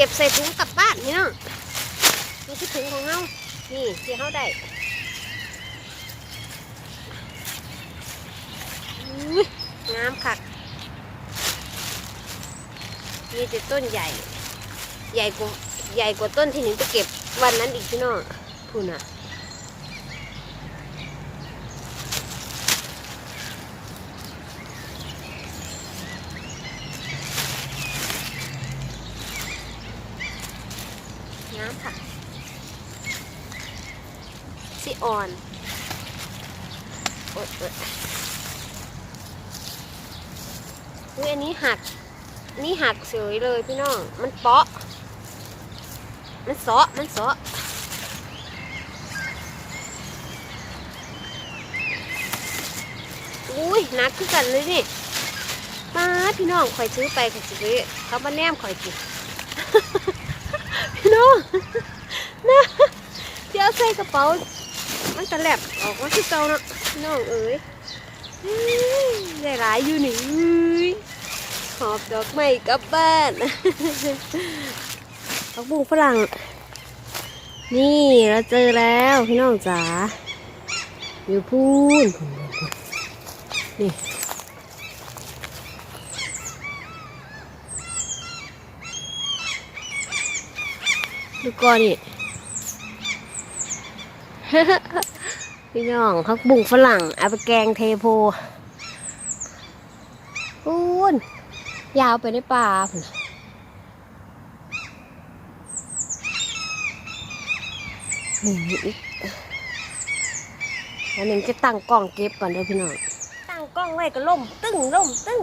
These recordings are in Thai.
ก็บใส่ถุงกลับบ้านนี่เนาะนี่คือถุงของเฮานี่ที่เฮาได้งามคักมีแต่ต้นใหญ่ ใหญ่กว่าใหญ่กว่าต้นที่หนึ่งไปเก็บวันนั้นอีกพี่น้องพูนอะ น้ำค่ะซี อ่อนโอ๊ยอ๊ยอุ๊ยอันนี้หัก นี่หักเฉยเลยพี่น้อง มันเปาะ มันเสาะ มันเสาะอุ้ยนักขึ้นกันเลยนี่มาพี่น้องข่อยซื้อไปข่อยสิไปเขาบ้าแนมข่อยกินพี่น้องนะเดี๋ยวใส่กระเป๋า มันจะแลบออกมาที่เก่าเนาะน้องเอ๋ยเฮ้ยได้หลายอยู่นี่หอบดอกไม้กลับบ้านผักบุ้งฝรั่ง นี่เราเจอแล้วพี่น้องจ๋าอยู่พูนนี่ดูก่อนนี่ พี่น้องพักบุ้งฝรั่งเอาไปแกงเทโพพูนยาวไปในป่าพุ่นน่ะนี่อีกอันหนึ่งจะตั้งกล้องเก็บก่อนเด้อพี่น้อง ตั้งกล้องไว้ก็ล่มตึ้งล่มตึ้ง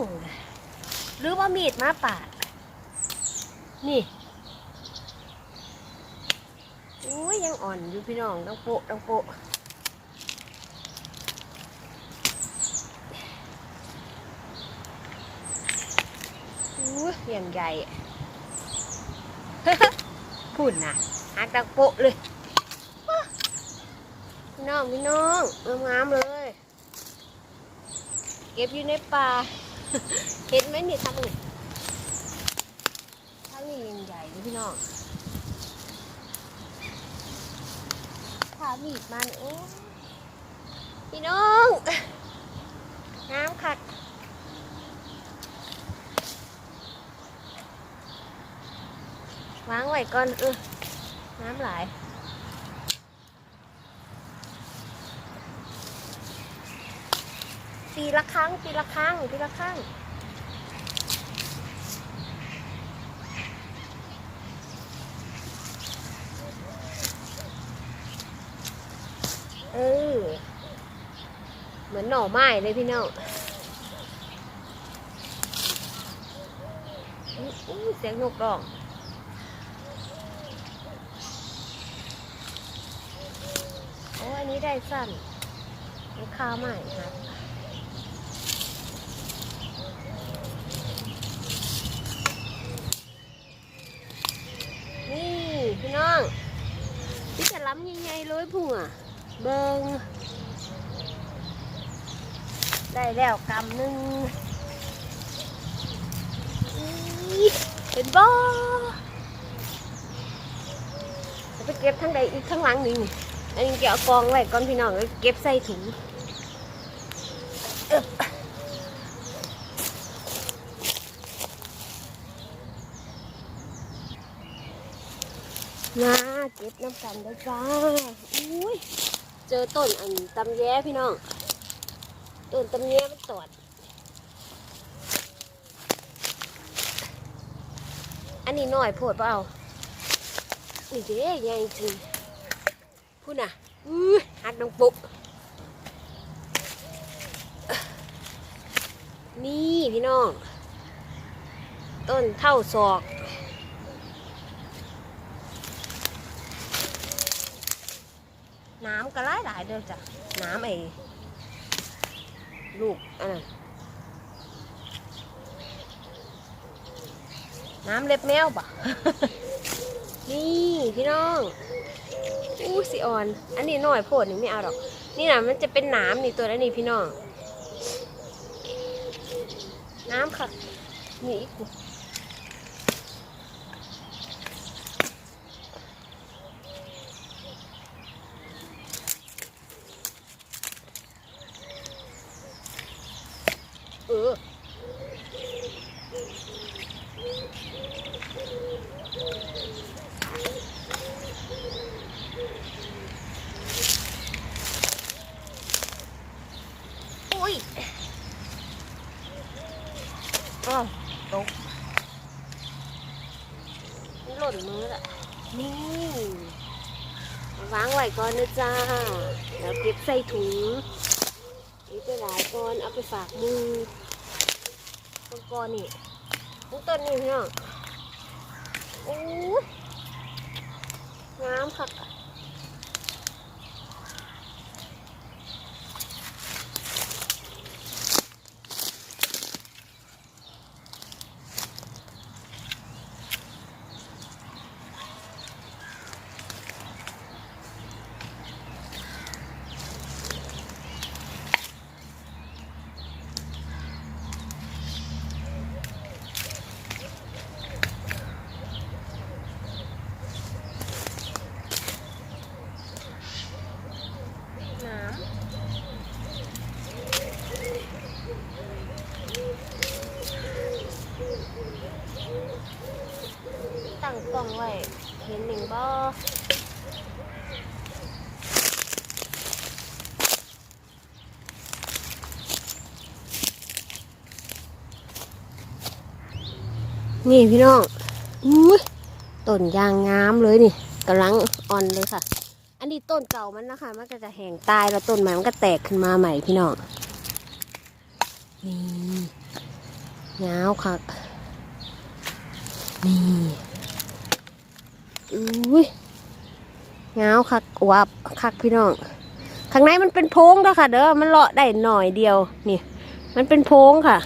หรือว่ามีดมาปาด นี่ อุ้ยยังอ่อนอยู่พี่น้องต้องโปะต้องโปะอุ้ยอย่างใหญ่พูดนะหักดังโปะเลยพี่น้องพี่น้องงามๆเลย เก็บอยู่ในป่าเห็นไหมนี่ทางนี้ทางนี้ยังใหญ่เลยพี่น้อง ขาบีบมันโอ้พี่น้อง น้ำขัดวางไว้ก่อนเออน้ำไหลปีละครั้งปีละครั้งปีละครั้ง เออ เหมือนหน่อไม้เลยพี่น้องอู้เสียงนกร้องโอ้อันนี้ได้สั้นมันคาใหม่ครับนี่พี่น้องพี่จะล้ำใหญ่ๆเลยพุ่งอะ เบิงได้แล้วกำหนึ่งอีเป็นบ่จะไปเก็บทั้งใดอีกทั้งหลังนี่นี่อันนี้เก็บเอากองไว้ก่อนพี่น้องเก็บใส่ถุงมาเก็บน้ำกันได้จ้า เจอต้นอันตำแย้พี่น้อง ต้นตำแย้มันตอด อันนี้น้อยโพดเปล่านี่เด้ใหญ่จริงพูดน่ะอื้อหักดังปุ๊กนี่พี่น้อง ต้นเท่าศอก น้ำก็หลายหลายเด้อจ้ะน้ำไอ้ลูกอันนั้นน้ำเล็บแมวปะนี่พี่น้อง อู้สิออน อันนี้น้อยโพดนี่ไม่เอาดอก นี่นะมันจะเป็นน้ำนี่ตัวนั้นนี่พี่น้อง น้ำค่ะ นี่อีก อ้ตกมันหล่นมือละนี่วางไว้ก่อนนะจ้าแล้วเก็บใส่ถุงนี่ไปหลายก้อนเอาไปฝากมือก้อนนี่ต้นนี่เนาะโอ้ ล้องไว้เห็นหนึ่งบ่นี่พี่น้องอุ้ยต้นยางงามเลยนี่กำลังอ่อนเลยค่ะ อันนี้ต้นเก่ามันนะคะ มันก็จะแห้งตายแล้วต้นใหม่มันก็แตกขึ้นมาใหม่พี่น้อง นี่ยาวคักนี่ อุ้ยยาคักวับคักพี่น้อง ข้างในมันเป็นโพงแล้วค่ะ เด้อ มันเลาะได้หน่อยเดียว นี่ มันเป็นโพงค่ะ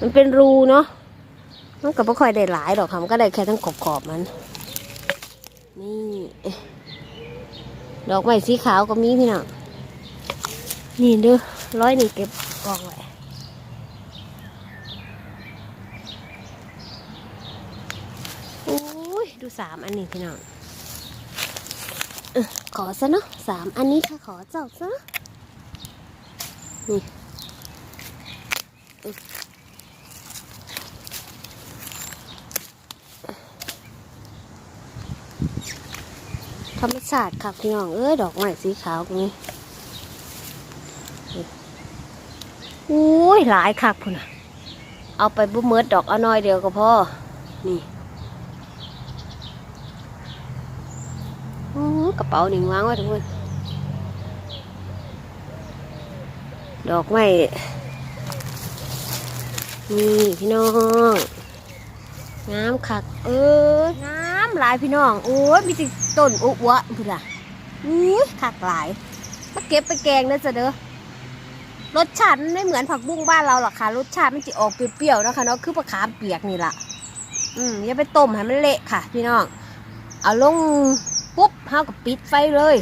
มันเป็นรูเนาะ มันก็ไม่ค่อยได้หลายหรอกค่ะ มันก็ได้แค่ทั้งขอบๆมัน นี่ ดอกไม้สีขาวก็มีพี่น้อง นี่เด้อร้อยนี่เก็บกองไว้โอ้ย ดูสามอันนี้พี่น้องอขอซะเนาะสามอันนี้ค่ะขอเจ้าซะนี่ธรรมชาติค่ะพี่น้องเอ้ยดอกไม้สีขาวนี่โอ้ยหลายคักพุ่นน่ะ เอาไปบุ้มเมิดดอกเอาน้อยเดียวก็พอนี่โอ้ก ระเป๋าหนึ่งวางไว้ทุกคน ดอกไม้นี่พี่น้องงามคัก เอ้ยงามหลายพี่น้อง โอ้ยมีต่ต้นอุวะพุ่นล่ะอุ้ยคักหลายมาเก็บไปแกงนะจ๊ะเด้อรสชาติไม่เหมือนผักบุ้งบ้านเราหรอกค่ะ รสชาติมันจะออกเปรี้ยวๆนะคะเนาะคือมะขามเปียกนี่ละอืมอย่าไปต้มให้มันเละค่ะ พี่น้อง เอาลง ปุ๊บเฮากับปิดไฟเลย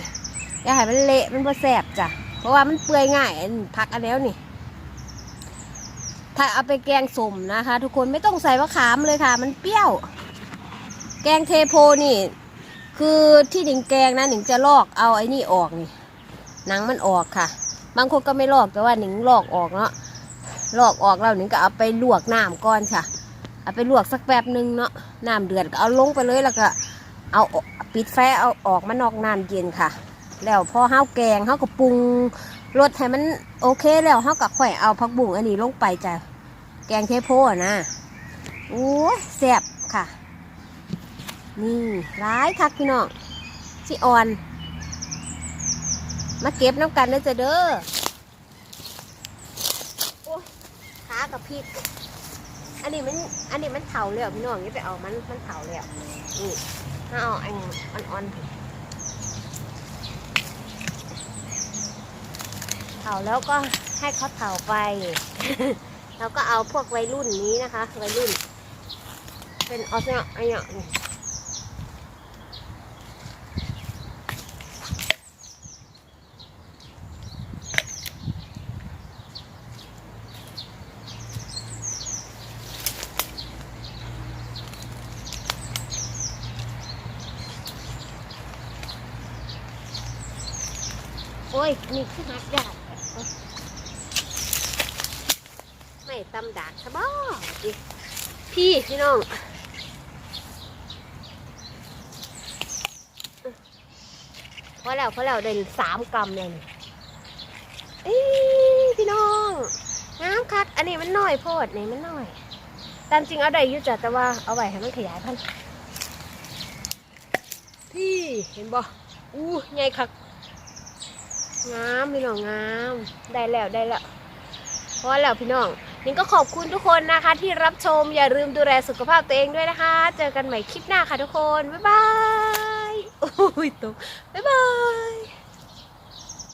อย่าให้มันเละมันบ่แสบจ้ะเพราะว่ามันเปื่อยง่ายอันพักอันแล้วนี่ ถ้าเอาไปแกงสมนะคะ ทุกคนไม่ต้องใส่มะขามเลยค่ะ มันเปรี้ยว แกงเทโพนี่ คือที่หนิงแกงนะหนิงจะลอกเอาไอ้นี่ออกนี่หนังมันออกค่ะ บางคนก็ไม่ลอกแต่ว่าหนิงลอกออกเนาะลอกออกแล้วหนิงก็เอาไปลวกน้ำก่อนค่ะเอาไปลวกสักแป๊บหนึ่งเนาะน้ำเดือดก็เอาลงไปเลยแล้วก็เอา ปิดไฟเอาออกมานอกน้ำเย็นค่ะ แล้วพอห้าวแกงห้าวก็ปรุงรสให้มันโอเคแล้วห้าวก็ค่อยเอาผักบุ้งอันนี้ลงไปจ้ะแกงเทโพนะโอ้แซ่บค่ะ นี่ร้ายคักพี่น้องสิอ่อน มาเก็บน้ำกันนะจ๊ะเด้อโอ้ขากับพริกอันนี้มันอันนี้มันเถาแล้วพี่น้องนี่ไปเอามันมันเถาแล้วนี่ ถ้าเอาอันอ่อนๆเผาแล้วก็ให้เขาเผาไป แล้วก็เอาพวกวัยรุ่นนี้นะคะ วัยรุ่น เป็นออสเนียอันเนี้ยนี่ ยนี่คือหักดาดไม่ตำดาดซะบ้าดิพี่พี่น้องพอแล้วพอแล้วได้สามกรัมเลยเอ้พี่น้องงามคัก อันนี้มันน้อยโพดนี่มันน้อย ตามจริงเอาได้อยุ่จ้ะแต่ว่าเอาไว้ให้มันขยายพันธุ์พี่เห็นบ่อู้ใหญ่คัก งามพี่น้องงามได้แล้วได้แล้วพอแล้วพี่น้องนี่ก็ขอบคุณทุกคนนะคะ ที่รับชมอย่าลืมดูแลสุขภาพตัวเองด้วยนะคะ เจอกันใหม่คลิปหน้าค่ะทุกคน บ๊ายบายโอ้ยตกบ๊ายบาย